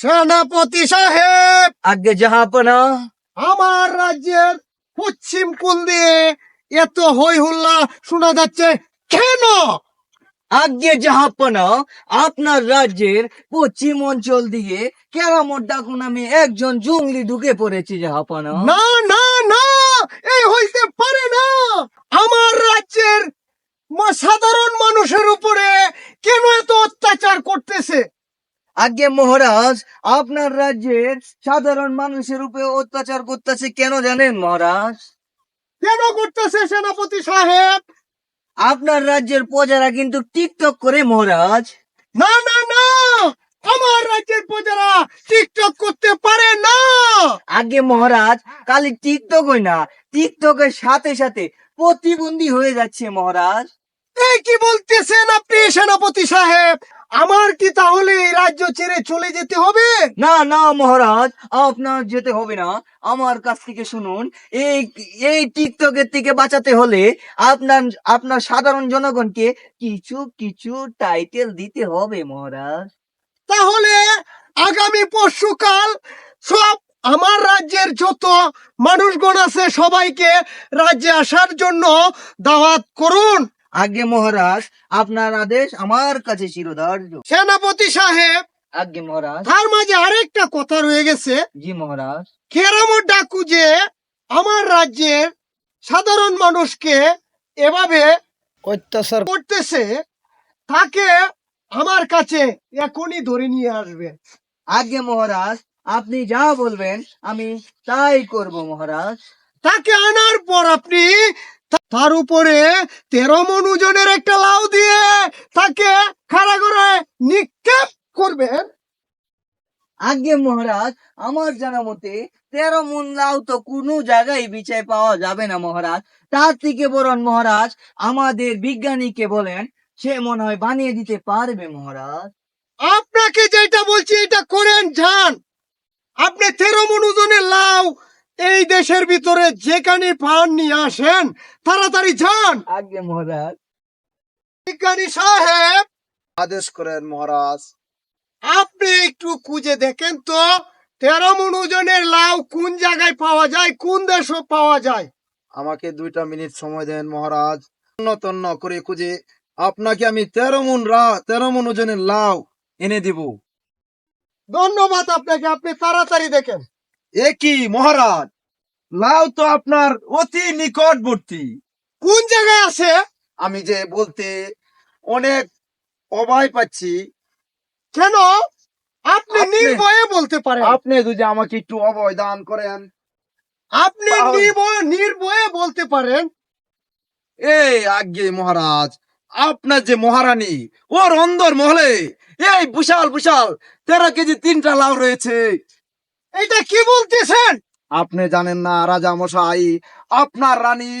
সেনাপতি সাহেব! আগে জাহাপনা আমার রাজ্যের পশ্চিম কুল দিয়ে এত হই হুল্লা শোনা যাচ্ছে কেন? আগে জাহাপনা আপনার রাজ্যের পশ্চিম অঞ্চল দিয়ে কেরামত ডাকুন আমি একজন জঙ্গলি ঢুকে পড়েছি জাহাপনা না না না এই হইতে পারে না। আমার রাজ্যের সাধারণ মানুষের উপরে কেন এত অত্যাচার করতেছে? আগে মহারাজ আপনার রাজ্যের সাধারণ মানুষের উপরে অত্যাচার করতেছে কেন জানেন মহারাজ? কেন করতেছে সেনাপতি সাহেব? আপনার রাজ্যের প্রজারা কিন্তু টিকটক করে মহারাজ। না না না! আমার রাজ্যের প্রজারা টিকটক করতে পারে না! আগে মহারাজ খালি টিকটক হই না টিকটকের সাথে সাথে প্রতিবন্ধী হয়ে যাচ্ছে মহারাজ। এই কি বলতেছেন আপনি সেনাপতি সাহেব? আমার কি তাহলে এই রাজ্য ছেড়ে চলে যেতে হবে? না না মহারাজ আপনার যেতে হবে না। আমার কাছ থেকে শুনুন এই এই টিকটকের থেকে বাঁচাতে হলে আপনার আপনার সাধারণ জনগণকে কিছু কিছু টাইটেল দিতে হবে মহারাজ। তাহলে আগামী পরশুকাল সব আমার রাজ্যের যত মানুষগণ আছে সবাইকে রাজ্যে আসার জন্য দাওয়াত করুন। আগে মহারাজ আপনার আদেশ আমার কাছে চিরধার্য। সেনাপতি সাহেব আগে মহারাজ। তার মাঝে আরেকটা কথা রয়ে গেছে। জি মহারাজ। কেরামত ডাকু যে আমার রাজ্যের সাধারণ মানুষকে এভাবে অত্যাচার করতেছে তাকে আমার কাছে এখনই ধরে নিয়ে আসবে। আগে মহারাজ আপনি যা বলবেন আমি তাই করব মহারাজ। তাকে আনার পর আপনি তার উপরে তেরো মন ওজনের একটা লাউ দিয়ে তাকে খাড়া করে নিক্ষেপ করবেন আগে মহারাজ আমার জানা মতে তেরো মন লাউ তো কোনো জায়গায় বিচায় পাওয়া যাবে না মহারাজ। তার থেকে বরং মহারাজ আমাদের বিজ্ঞানীকে বলেন সে মনে হয় বানিয়ে দিতে পারবে মহারাজ। আপনাকে যেটা বলছি এটা করেন যান আপনি তেরো মন ওজনের লাউ এই দেশের ভিতরে যেখানে পান নিয়ে আসেন তাড়াতাড়ি যান। আগে মহারাজ। বিজ্ঞানী সাহেব। আদেশ করেন মহারাজ। আপনি একটু খুঁজে দেখেন তো তেরো মন ওজনের লাউ কোন জায়গায় পাওয়া যায় কোন দেশে পাওয়া যায়? আমাকে দুইটা মিনিট সময় দেন মহারাজ। তন্ন তন্ন করে খুঁজে আপনাকে আমি তেরো মন রা তেরো মন ওজনের লাউ এনে দিব। ধন্যবাদ আপনাকে আপনি তাড়াতাড়ি দেখেন। এ কি মহারাজ? লাউ তো আপনার অতি নিকটবর্তী। কোন জায়গায় আছে? আমি যে বলতে অনেক অভয় পাচ্ছি। কেন? আপনি নির্ভয়ে বলতে পারেন। আপনি যদি আমাকে একটু অভয় দান করেন। আপনি নির্ভয়ে বলতে পারেন। এই আজ্ঞে মহারাজ আপনার যে মহারানী ওর অন্দর মহলে এই বিশাল বিশাল তেরো কেজি তিনটা লাউ রয়েছে। এটা কি বলতেছেন? আপনি জানেন না রাজা মশাই আপনার রানী